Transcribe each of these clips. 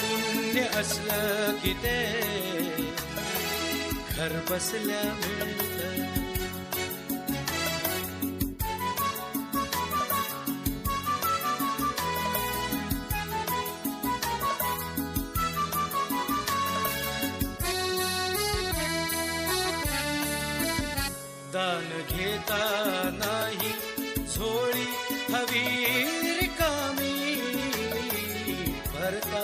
पुण्य असलं की ते घर बसल्या मिळत. दान घेता नाही झोळी हवी रिकामी भरता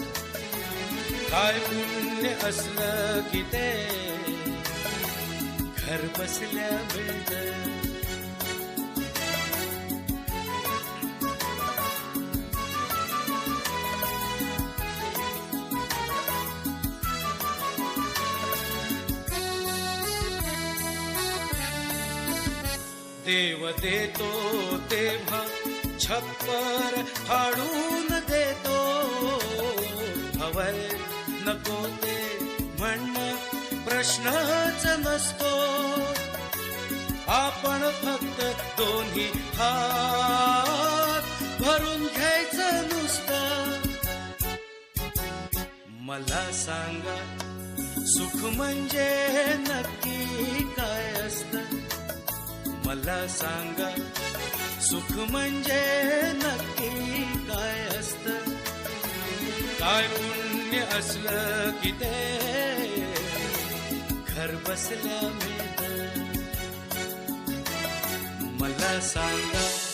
काय पुण्य असलं की ते घर बसल्या मिळत. देव देतो तेव्हा छप्पर फाडून देतो. हवय नको ते म्हणणं प्रश्नच नसतो. आपण फक्त दोन्ही हात भरून घ्यायचं नुसतं. मला सांगा सुख म्हणजे नक्की काय असतं? मला सांगा सुख म्हणजे नक्की काय असत? काय असलं की ते घर बसल्या मिळत मला सांगा